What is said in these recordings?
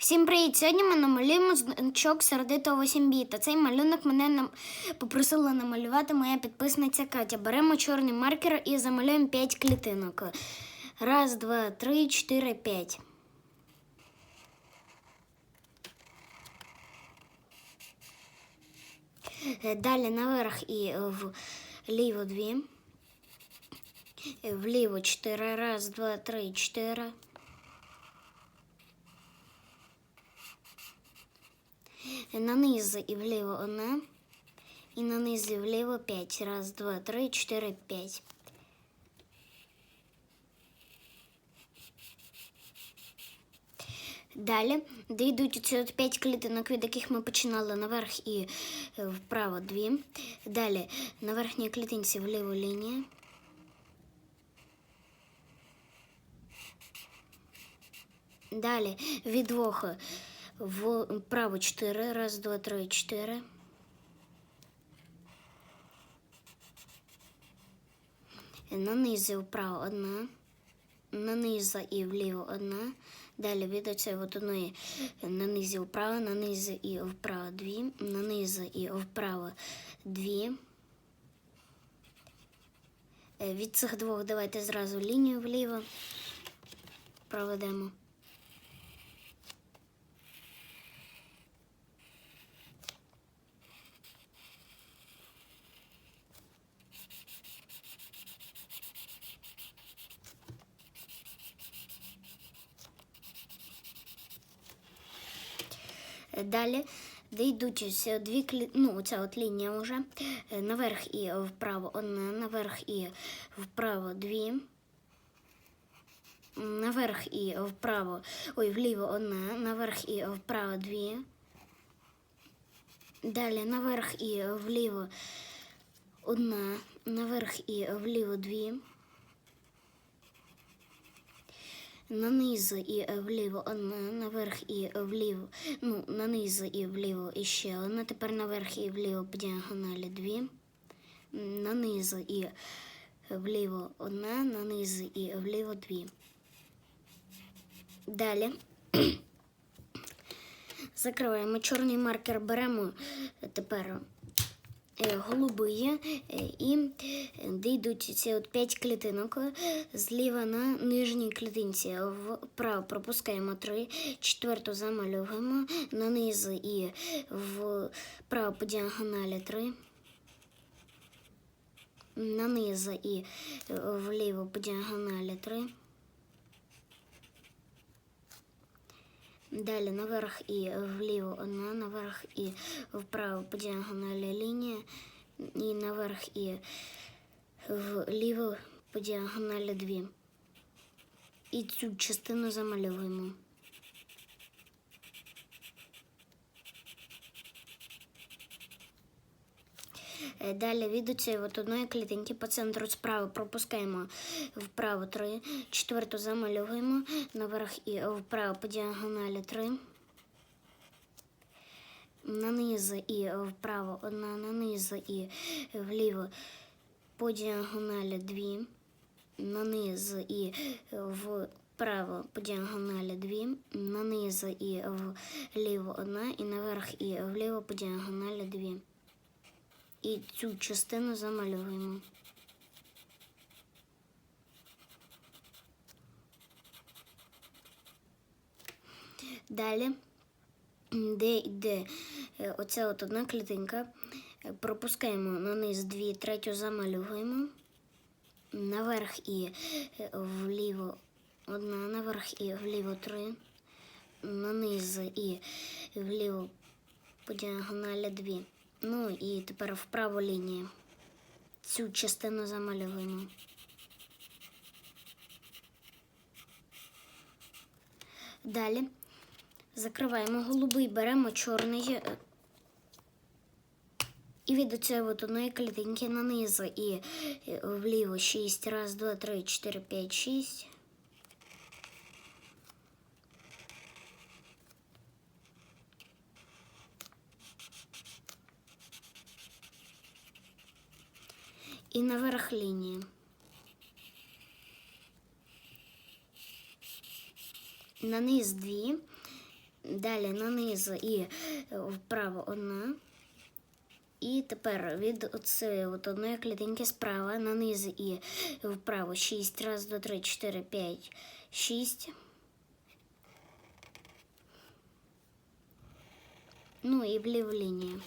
Всім привіт! Сьогодні ми намалюємо значок сердитого 8 біта. Цей малюнок мене нам попросила намалювати моя підписниця Катя. Беремо чорний маркер і замалюємо 5 клітинок. Раз, два, три, чотири, п'ять. Е, Далі наверх і вліво дві. Е, Вліво чотири. Раз, два, три, чотири. На низ і вліво одна. І на низ і вліво п'ять. Раз, два, три, чотири, п'ять. Далі, де йдуть оці от п'ять клітинок, від яких ми починали наверх і е, вправо дві. Далі на верхній клітинці вліво лінія. Далі від двох вправо 4. Раз, два, три, чотири. На низі вправо одна. На низу і вліво одна. Далі від от одної на низі вправо, на низі і вправо дві, на низу і вправо дві. Е, Від цих двох давайте зразу лінію вліво проведемо. Далі, йдуть дві клі... ну, оця от лінія вже. е, Наверх і вправо одна, наверх і вправо дві. Наверх і вправо, ой, вліво одна, наверх і вправо дві. Далі наверх і вліво одна, наверх і вліво дві. На низ і вліво наверх і вліво, ну, на низ і вліво іще одна, тепер наверх і вліво по діагоналі дві. На низ і вліво одна, на низ і вліво дві. Далі закриваємо чорний маркер, беремо тепер е, голубий е, і де йдуть ці от 5 клітинок зліва на нижній клітинці. Вправо пропускаємо 3, четверту замальовуємо, на низ і вправо по діагоналі 3. На низ і вліво по діагоналі 3. Далі наверх і вліво одна, наверх і вправо по діагоналі лінія, і наверх і вліво по діагоналі дві. І цю частину замальовуємо. Далі від цієї от одної клітинки по центру справи пропускаємо вправо 3, четверту замальовуємо, наверх і вправо по діагоналі 3. На низ і вправо одна, на низ і вліво по діагоналі 2. На низ і вправо по діагоналі 2. На низ і вліво одна, і наверх і вліво по діагоналі 2 і цю частину замальовуємо. Далі, де йде е, оця от одна клітинка, е, пропускаємо на низ дві, третю замальовуємо, наверх і е, вліво одна, наверх і вліво три, на низ і вліво по діагоналі дві. Ну і тепер вправо лінії. Цю частину замальовуємо. Далі закриваємо голубий, беремо чорний е, і від цієї от одної клітинки нанизу і е, вліво 6. Раз, два, три, чотири, п'ять, шість. І наверх лінії. На низ дві, Далі наниз і вправо одна. І тепер від оцієї от одної клітинки справа наниз і вправо 6. Раз, два, три, чотири, п'ять, шість. Ну і вліву лінію.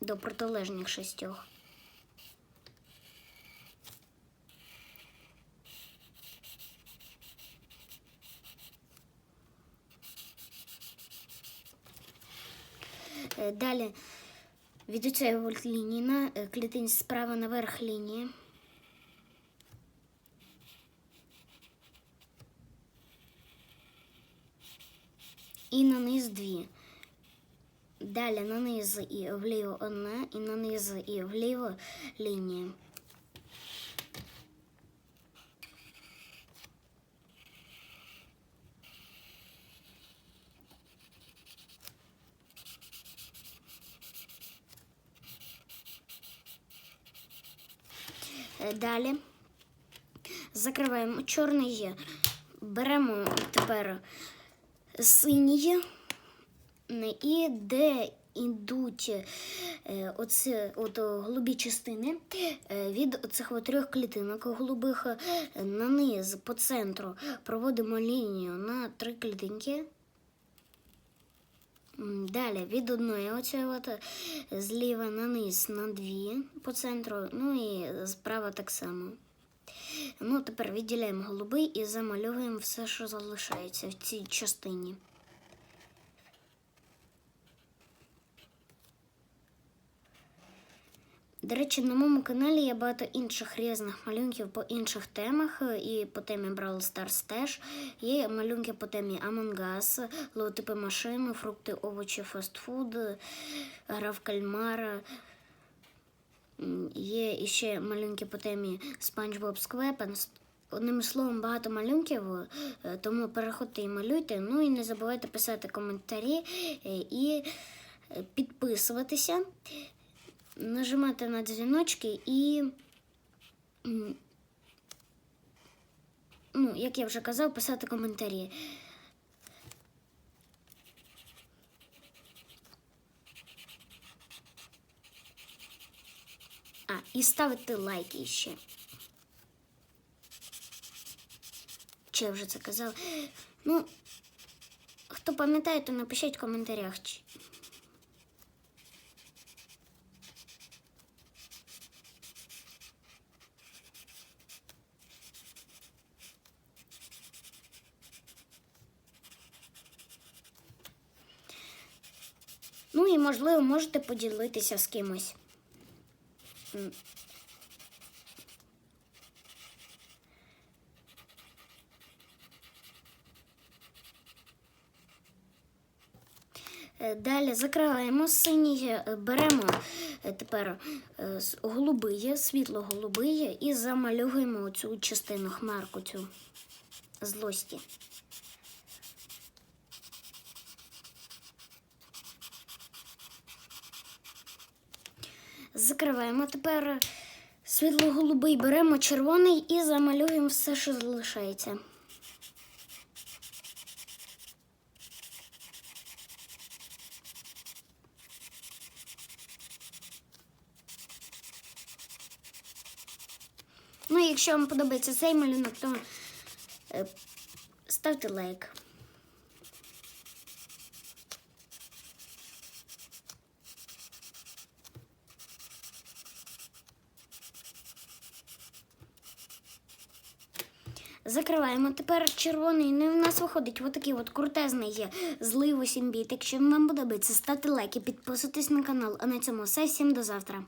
До протилежних шістьох. Далі від цієї от лінії на е, клітині справа наверх лінії. І на низ дві. Далі на низ і вліво одна, і на низ і вліво лінія. Далі закриваємо чорний. Беремо тепер синій е, і де йдуть е, оці от голубі частини е, від цих трьох клітинок голубих е, на низ по центру проводимо лінію на три клітинки. Далі від одної оцієї от е, зліва на низ на дві по центру, ну і справа так само. Ну, тепер відділяємо голубий і замальовуємо все, що залишається в цій частині. До речі, на моєму каналі є багато інших різних малюнків по інших темах. І по темі Brawl Stars теж. Є малюнки по темі Among Us, логотипи машин, фрукти, овочі, фастфуд, гра в кальмара. Є іще малюнки по темі SpongeBob SquarePants. Одним словом, багато малюнків, е, тому переходьте і малюйте. Ну і не забувайте писати коментарі е, і е, підписуватися, нажимати на дзвіночки і, ну, як я вже казав, писати коментарі. А, і ставити лайки ще. Чи я вже це казав? Ну, хто пам'ятає, то напишіть в коментарях. Ну і можливо можете поділитися з кимось. Е, Далі закриваємо синій, е, беремо е, тепер голубиє, світло голубиє і замальовуємо цю частину хмарку цю злості. Закриваємо тепер світло-голубий, беремо червоний і замалюємо все, що залишається. Ну, якщо вам подобається цей малюнок, то е, ставте лайк. Закриваємо. Тепер червоний. Ну, і в нас виходить отакий от крутезний є зливо сімбіт. Якщо вам подобається, ставте лайки, підписуйтесь на канал. А на цьому все. Всім до завтра.